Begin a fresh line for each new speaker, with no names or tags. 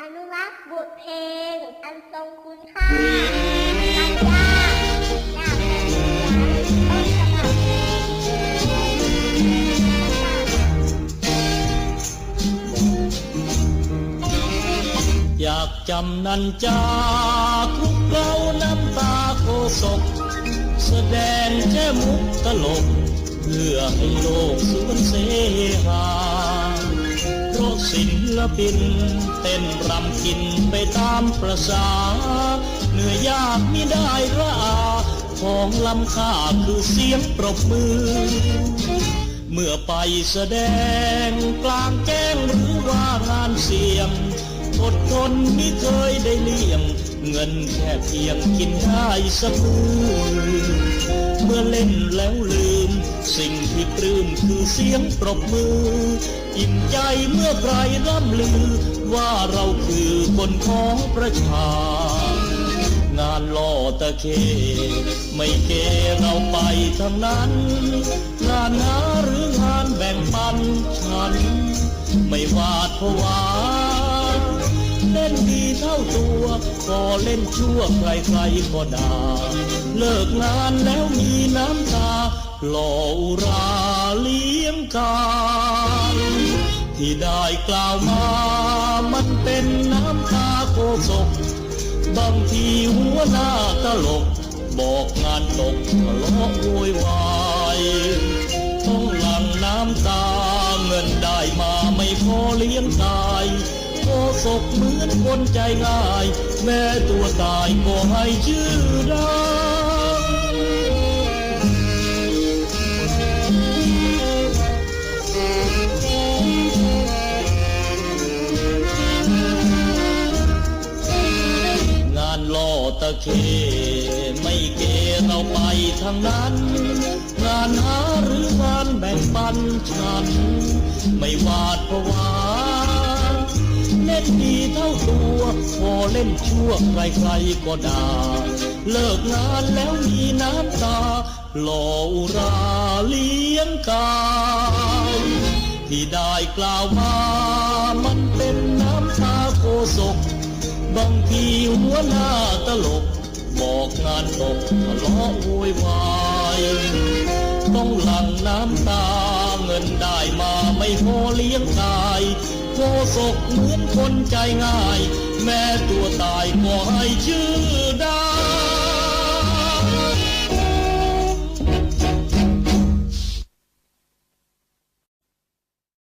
อนุรักษ์บทเพลง อันทรงคุณค่าปัญญาจากแผ่นดินต้นฉบับ
อยากจำนันจาทุกเราน้ำตาโคศก แสดงแค่มุกตลก เพื่อให้โลกสวนเสหา พราะศิลปิน เต้นรำกินไปตามประสา เหนื่อยยากมิได้ระอาของลำค่าคือเสียงปรบมือ เมื่อไปแสดงกลางแจ้งหรือว่างานเสียงอดทนไม่เคยได้เลี่ยง เงินแค่เพียงกินได้สักมือ อเล่นแล้วลืม สิ่งที่ปลื้มคือเสียงปรบมือ อิ่มใจเมื่อใครร่ำลือ ว่าเราคือคนของประชางานล่อตะเค ไม่เกเราไปทั้งนั้น งานหาหรืองานแบ่งปันฉัน ไม่วาดผวา เล่นดีเท่าตัวก็เล่นชั่วใครๆก็ด่าเลิกงานแล้วมีน้ำตาหล่ออุราเลี้ยงการที่ได้กล่าวมา มันเป็นน้ำตาโกศกบางทีหัวหน้าตลก บอกงานตกทะเลาะโวยวายต้องหลั่งน้ำตาเงินได้มาไม่พอเลี้ยงตา ศกเหมือนคนใจง่าย แม้ตัวตายก็ให้ชื่อดังงานล่อตะเคไม่เกเราไปทางนั้น งานหาหรืองานแบ่งปันฉัน ไม่วาดผวา ดีเท่าตัวพอเล่นชั่วใครๆก็ด่า เลิกงานแล้วมีน้ำตา หล่ออุราเลี้ยงกายที่ได้กล่าวมามันเป็นน้ำตาโกศก บางทีหัวหน้าตลก บอกงานตกทะเลาะโวยวาย ต้องหลั่งน้ำตา เงินได้มาไม่พอเลี้ยงกายโคศกเหมือนคนใจง่าย แม้ตัวตายก็ให้ชื่อได้